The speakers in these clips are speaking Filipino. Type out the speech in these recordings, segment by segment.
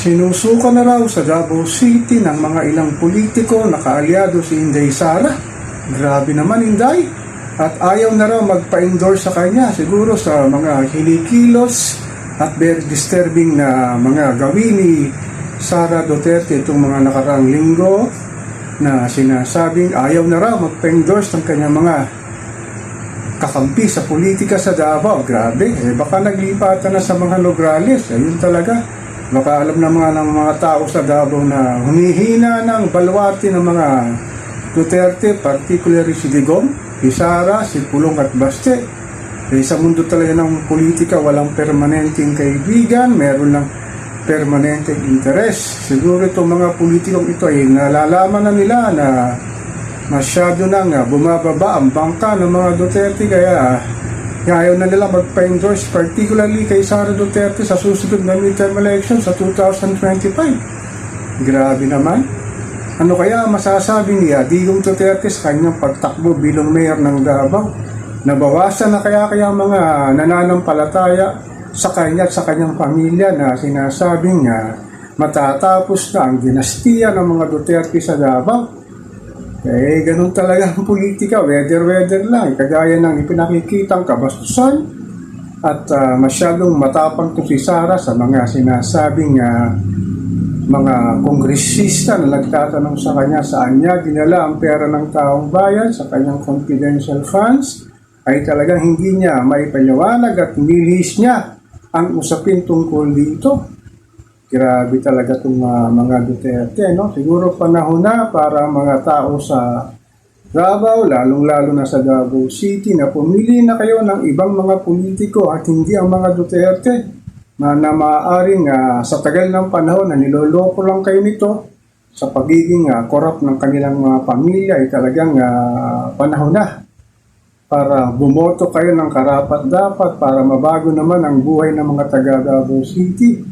Sinusuka na raw sa Davao City ng mga ilang politiko na kaalyado si Inday Sara. Grabe naman Inday. At ayaw na raw magpa-endorse sa kanya siguro sa mga hinikilos at very disturbing na mga gawin ni Sara Duterte itong mga nakarang linggo na sinasabing ayaw na raw magpa-endorse ng kanyang mga kakampi sa politika sa Davao. Grabe, eh, baka naglipatan na sa mga Nograles. Ayun talaga. Baka alam na mga ng mga tao sa Davao na humihina ng balwarte ng mga Duterte, particularly si Digong, si Sara, si Pulong at Baste. Eh, sa mundo talaga ng politika, walang permanenteng kaibigan, meron lang permanenteng interest. Siguro itong mga politikong ito ay nalalaman na nila na masyado nang bumababa ang bangka ng mga Duterte kaya ayaw na nila magpa-endorse particularly kay Sara Duterte sa susunod na midterm election sa 2025. Grabe naman. Ano kaya masasabi niya Digong Duterte sa kanyang pagtakbo bilang mayor ng Davao? Nabawasan na kaya kaya mga nananampalataya sa kanya at sa kanyang pamilya na sinasabing nga matatapos na ang dinastiya ng mga Duterte sa Davao? Eh, ganun talaga ang politika, weather-weather lang. Kagaya ng ipinakikitang kabastusan at ah, masyadong matapang to si Sara sa mga sinasabing ah, mga kongresista na nagtatanong sa kanya saan niya dinala ang pera ng taong bayan sa kanyang confidential funds ay talagang hindi niya may paliwanag at nilihis niya ang usapin tungkol dito. Grabe talaga itong mga Duterte, no? Siguro panahon na para mga tao sa Davao, lalong-lalo na sa Davao City, na pumili na kayo ng ibang mga politiko at hindi ang mga Duterte na, na maaaring ah, sa tagal ng panahon na niloloko lang kayo nito sa pagiging ah, corrupt ng kanilang mga pamilya ay talagang ah, panahon na para bumoto kayo ng karapat-dapat para mabago naman ang buhay ng mga taga Davao City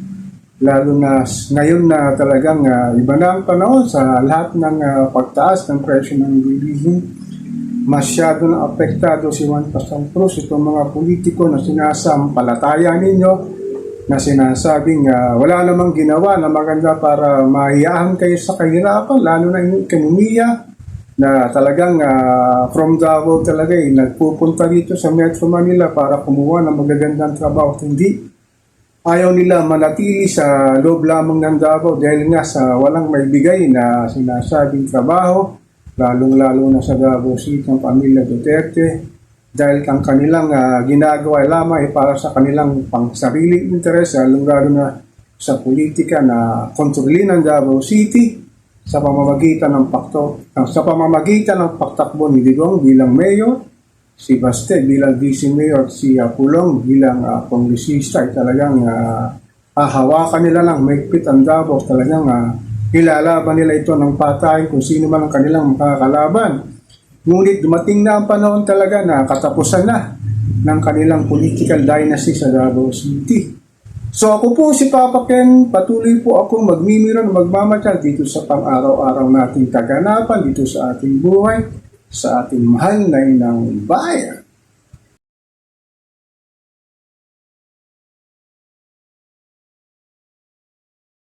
lalo na ngayon na talagang ah, iba na ang panahon sa lahat ng ah, pagtaas ng presyo ng bilihin. Masyado na apektado si Juan Cruz, itong mga politiko na sinasampalataya ninyo na sinasabing ah, wala namang ginawa na maganda para mahiyahan kayo sa kahirapan, lalo na yung ekonomiya na talagang ah, from Davao talaga eh, nagpupunta dito sa Metro Manila para kumuha ng magagandang trabaho. Hindi ayaw nila manatili sa loob lamang ng Davao dahil nga sa walang maibigay na sinasabing trabaho, lalong-lalo na sa Davao City ng pamilya Duterte, dahil ang kanilang ah, ginagawa lamang ay para sa kanilang pangsariling interes, lalong-lalo na sa politika na kontrolin ng Davao City sa pamamagitan ng pakto, sa pamamagitan ng pagtakbo ni Digong bilang mayor, si Baste bilang vice mayor si uh, bilang uh, kongresista ay talagang uh, hahawakan nila lang. Maigpit ang Davao talagang uh, ilalaban nila ito ng patayin kung sino man ang kanilang makakalaban. Ngunit dumating na ang panahon talaga na katapusan na ng kanilang political dynasty sa Davao City. So ako po si Papa Ken, patuloy po akong magmimiro na magmamatyal dito sa pang-araw-araw nating kaganapan, dito sa ating buhay, sa ating mahal na inang bayan.